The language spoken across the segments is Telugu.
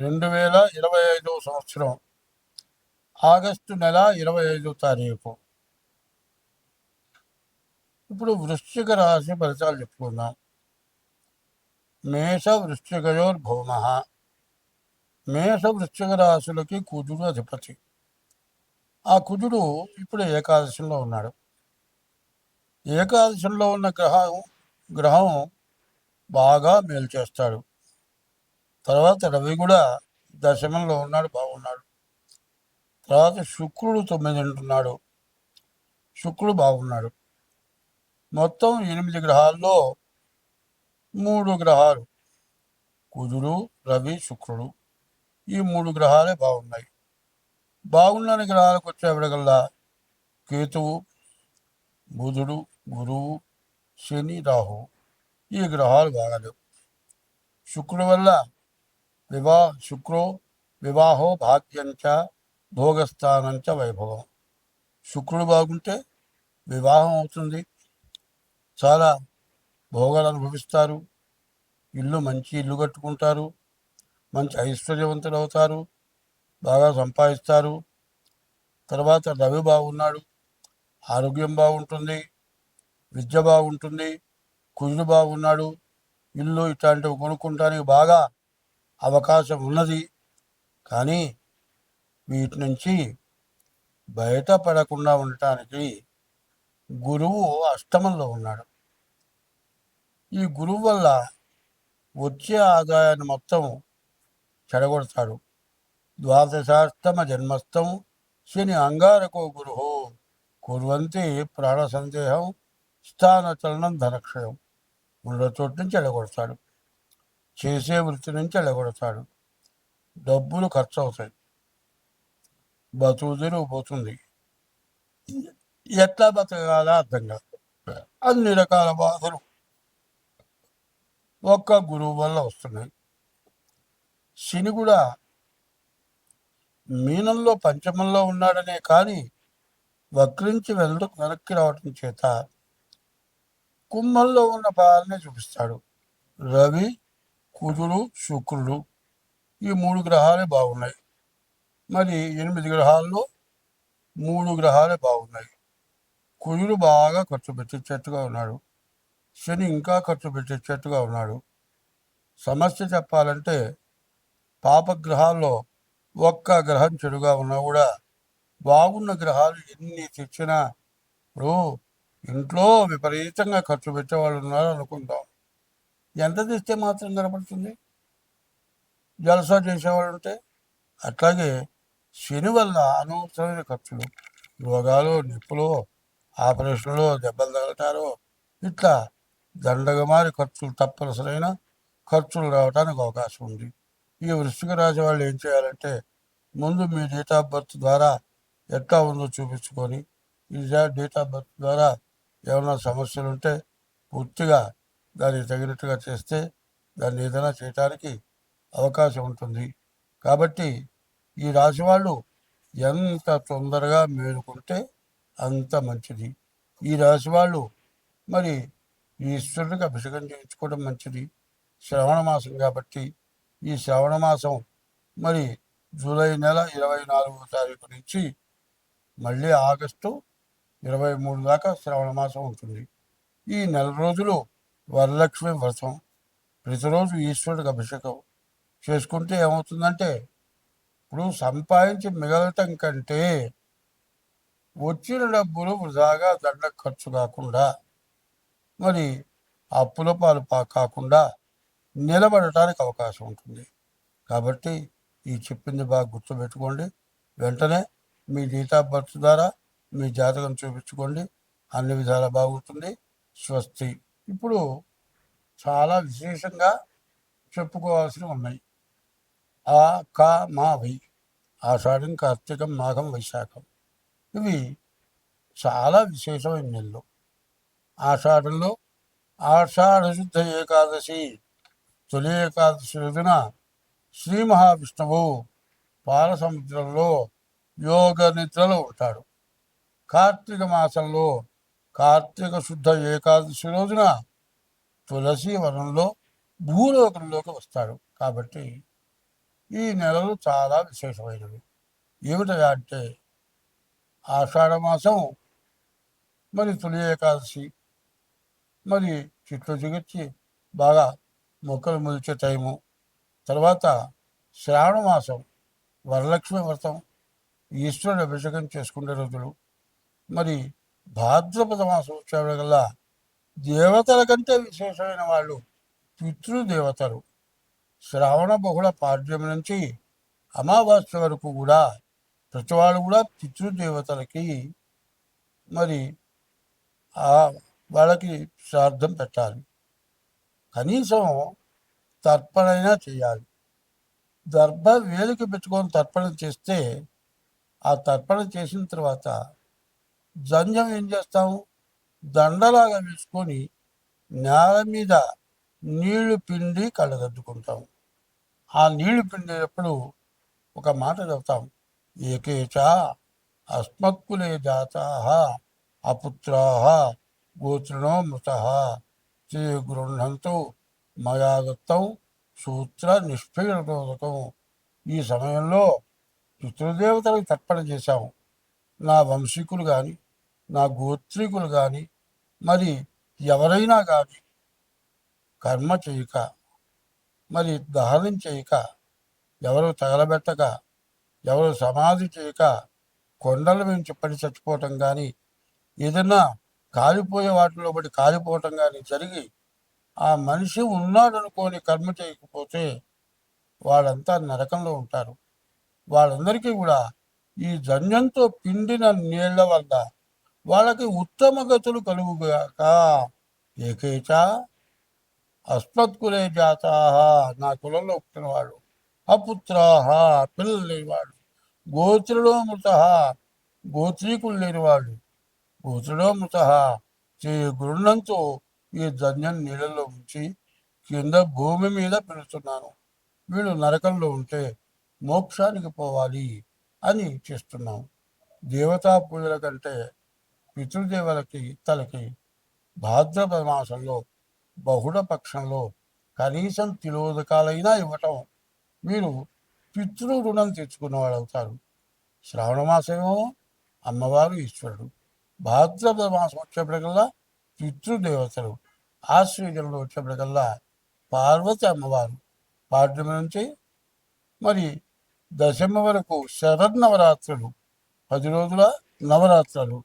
రెండు వేల ఇరవై ఐదవ సంవత్సరం ఆగస్టు నెల ఇరవై ఐదో తారీఖు. ఇప్పుడు వృశ్చిక రాశి ఫలితాలు చెప్పుకుందాం. మేష వృశ్చికయోర్ భౌమ మేష వృశ్చిక రాశులకి కుజుడు అధిపతి. ఆ కుజుడు ఇప్పుడు ఏకాదశంలో ఉన్నాడు. ఏకాదశంలో ఉన్న గ్రహం గ్రహం బాగా మేలు చేస్తాడు. తర్వాత రవి కూడా దశమంలో ఉన్నాడు బాగున్నాడు. తర్వాత శుక్రుడు తొమ్మిది ఉంటున్నాడు శుక్రుడు బాగున్నాడు. మొత్తం ఎనిమిది గ్రహాల్లో మూడు గ్రహాలు కుజుడు రవి శుక్రుడు. ఈ మూడు గ్రహాలే బాగున్నాయి. బాగున్న గ్రహాలకు వచ్చేవిడగల్లా కేతువు బుధుడు గురువు శని రాహు ఈ గ్రహాలు బాగాలేవు. శుక్రుడు వల్ల వివాహ శుక్రో వివాహో భాగ్యంచ భోగస్థానంచ వైభవం. శుక్రుడు బాగుంటే వివాహం అవుతుంది. చాలా భోగాలు అనుభవిస్తారు. ఇల్లు మంచి ఇల్లు కట్టుకుంటారు. మంచి ఐశ్వర్యవంతులు అవుతారు. బాగా సంపాదిస్తారు. తర్వాత రవి బాగున్నాడు. ఆరోగ్యం బాగుంటుంది. విద్య బాగుంటుంది. కుజుడు బాగున్నాడు. ఇల్లు ఇట్లాంటివి కొనుక్కుంటానికి బాగా అవకాశం ఉన్నది. కానీ వీటి నుంచి బయటపడకుండా ఉండటానికి గురువు అష్టమంలో ఉన్నాడు. ఈ గురువు వల్ల వచ్చే ఆదాయాన్ని మొత్తం చెడగొడతాడు. ద్వాదశాష్టమ జన్మస్థం శని అంగారకో గురు కుర్వంతి ప్రాణ సందేహం స్థానచలనం ధనక్షయం ఉన్న చోటు నుంచి ఎడగొడతాడు చేసే వృత్తి నుంచి ఎడగొడతాడు డబ్బులు ఖర్చు అవుతాయి బతుకుదిరు పోతుంది. ఎట్లా బతకాలా అర్థం కాదు. అన్ని రకాల బాధలు ఒక్క గురువు వల్ల వస్తున్నాయి. శని కూడా మీనంలో పంచమంలో ఉన్నాడనే కానీ వక్రించి వెళ్ళు వెనక్కి రావటం చేత కుంభంలో ఉన్న పాలనే చూపిస్తాడు. రవి కుజుడు శుక్రుడు ఈ మూడు గ్రహాలే బాగున్నాయి. మరి ఎనిమిది గ్రహాల్లో మూడు గ్రహాలే బాగున్నాయి. కుజుడు బాగా ఖర్చు పెట్టించేట్టుగా ఉన్నాడు. శని ఇంకా ఖర్చు పెట్టించేట్టుగా ఉన్నాడు. సమస్య చెప్పాలంటే పాపగ్రహాల్లో ఒక్క గ్రహం చెడుగా ఉన్నా కూడా బాగున్న గ్రహాలు ఎన్ని తెచ్చినా ఇప్పుడు ఇంట్లో విపరీతంగా ఖర్చు పెట్టేవాళ్ళు ఉన్నారు అనుకుంటాం ఎంత తీస్తే మాత్రం కనపడుతుంది? జలసా చేసేవాళ్ళు ఉంటే అట్లాగే శని వల్ల అనవసరమైన ఖర్చులు రోగాలు నిప్పులు ఆపరేషన్లు దెబ్బలు తగలటారు ఇట్లా దండగమారి ఖర్చులు తప్పనిసరైన ఖర్చులు రావడానికి అవకాశం ఉంది. ఈ వృశ్చిక రాశి వాళ్ళు ఏం చేయాలంటే ముందు మీ డేట్ ఆఫ్ బర్త్ ద్వారా ఎట్లా ఉందో చూపించుకొని ఈ డేట్ ఆఫ్ బర్త్ ద్వారా ఏమైనా సమస్యలు ఉంటే పూర్తిగా దానికి తగినట్టుగా చేస్తే దాన్ని ఏదైనా చేయటానికి అవకాశం ఉంటుంది. కాబట్టి ఈ రాశి వాళ్ళు ఎంత తొందరగా మేలుకుంటే అంత మంచిది. ఈ రాశి వాళ్ళు మరి ఈశ్వరునికి అభిషేకం చేయించుకోవడం మంచిది. శ్రవణ మాసం కాబట్టి ఈ శ్రవణ మాసం మరి జూలై నెల ఇరవై నాలుగో తారీఖు నుంచి మళ్ళీ ఆగస్టు ఇరవై మూడు దాకా శ్రవణ మాసం ఉంటుంది. ఈ నెల రోజులు వరలక్ష్మి వ్రతం. ప్రతిరోజు ఈశ్వరుడికి అభిషేకం. చేసుకుంటే ఏమవుతుందంటే ఇప్పుడు సంపాదించి మిగలటం కంటే వచ్చిన డబ్బులు వృధాగా దండ ఖర్చు కాకుండా మరి అప్పుల పాలు పా కాకుండా నిలబడటానికి అవకాశం ఉంటుంది. కాబట్టి ఈ చెప్పింది బాగా గుర్తుపెట్టుకోండి. వెంటనే మీ డేట్ ఆఫ్ బర్త్ ద్వారా మీ జాతకం చూపించుకోండి. అన్ని విధాలా బాగుంటుంది. స్వస్తి. ఇప్పుడు చాలా విశేషంగా చెప్పుకోవాల్సినవి ఉన్నాయి. ఆ కా మా వై ఆషాఢం కార్తీకం మాఘం వైశాఖం. ఇవి చాలా విశేషమైన నెలలు. ఆషాఢంలో ఆషాఢ శుద్ధ ఏకాదశి తొలి ఏకాదశి రోజున శ్రీ మహావిష్ణువు పాలసముద్రంలో యోగ నిద్రలో ఉంటాడు. కార్తీక మాసంలో కార్తీక శుద్ధ ఏకాదశి రోజున తులసి వనంలో భూలోకంలోకి వస్తాడు కాబట్టి ఈ నెలలు చాలా విశేషమైనవి. ఏమిటయా అంటే ఆషాఢ మాసం మరి తొలి ఏకాదశి మరి చెట్లు చిగిర్చి బాగా మొక్కలు మొలిచే టైము తర్వాత శ్రావణ మాసం వరలక్ష్మి వ్రతం ఈశ్వరుడు అభిషేకం చేసుకునే రోజులు మరి భాద్రపద మాసం వచ్చేవరకల్లా దేవతల కంటే విశేషమైన వాళ్ళు పితృదేవతలు. శ్రావణ బహుళ పాడ్యం నుంచి అమావాస్య వరకు కూడా ప్రతి వాళ్ళు కూడా పితృదేవతలకి మరి ఆ వాళ్ళకి శ్రాద్ధం పెట్టాలి. కనీసం తర్పణైనా చేయాలి. దర్భ వేలికి పెట్టుకొని తర్పణ చేస్తే ఆ తర్పణ చేసిన తర్వాత జంజం ఏం చేస్తాము దండలాగా వేసుకొని నేల మీద నీళ్ళు పిండి కళ్ళగద్దుకుంటాం ఆ నీళ్ళు పిండేటప్పుడు ఒక మాట చెప్తాం. ఏకేచ అస్మత్కులే జాతా అపుత్రా గోత్రణో మృత చే గృహంతో మయాదత్తం సూత్ర నిష్పీడనోదకం ఈ సమయంలో పితృదేవతలకు తర్పణ చేశాము నా వంశీకులు కానీ నా గోత్రీకులు కానీ మరి ఎవరైనా కానీ కర్మ చేయక మరి దహనం చేయక ఎవరు తగలబెట్టక ఎవరు సమాధి చేయక కొండల నుంచి పడి చచ్చిపోవటం కానీ ఏదన్నా కాలిపోయే వాటిలో పడి కాలిపోవటం కానీ జరిగి ఆ మనిషి ఉన్నాడనుకోని కర్మ చేయకపోతే వాళ్ళంతా నరకంలో ఉంటారు. వాళ్ళందరికీ కూడా ఈ జన్యంతో పిండిన నీళ్ళ వల్ల వాళ్ళకి ఉత్తమ గతులు కలుగుగాక. ఏకేచ అస్మత్కులే జాతా. నా కులంలో పుట్టినవాడు. వాళ్ళు అపుత్రాహ పిల్లలు లేనివాడు. గోత్రుడో మృత. గోత్రీకులు లేనివాడు. గోత్రుడో మృత. చే గృహంతో ఈ ధన్యం నీళ్ళలో ఉంచి కింద భూమి మీద పెడుతున్నాను. వీడు నరకంలో ఉంటే మోక్షానికి పోవాలి అని చేస్తున్నాం. దేవతా పూజల కంటే పితృదేవులకి తలకి భాద్రపద మాసంలో బహుళ పక్షంలో కనీసం తిలోదకాలైనా ఇవ్వటం. మీరు పితృ రుణం తెచ్చుకున్నవాడు అవుతారు శ్రావణ మాసమేమో అమ్మవారు ఈశ్వరుడు. భాద్రపద మాసం వచ్చేప్పటికల్లా పితృదేవతలు. ఆశ్వీజంలో వచ్చేప్పటికల్లా పార్వతి అమ్మవారు. పాడ్యమి నుంచి మరి దశమ వరకు శరన్నవరాత్రులు. పది రోజుల నవరాత్రులు.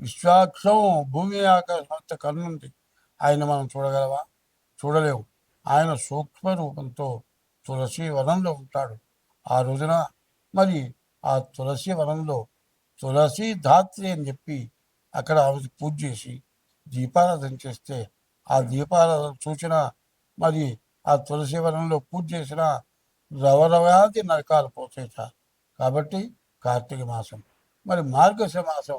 విశ్వాక్షం భూమి ఆకాశం కన్నుంది ఆయన మనం చూడగలవా? చూడలేము ఆయన సూక్ష్మ రూపంతో తులసి వనంలో ఉంటాడు. ఆ రోజున మరి ఆ తులసి వనంలో తులసి ధాత్రి అని చెప్పి అక్కడ ఆమె పూజ చేసి దీపారాధన చేస్తే ఆ దీపారాధన సూచన మరి ఆ తులసి వనంలో పూజ చేసిన రవరవాది నరకాలు పోతాయిట. కాబట్టి కార్తీక మాసం. మరి మార్గశ మాసం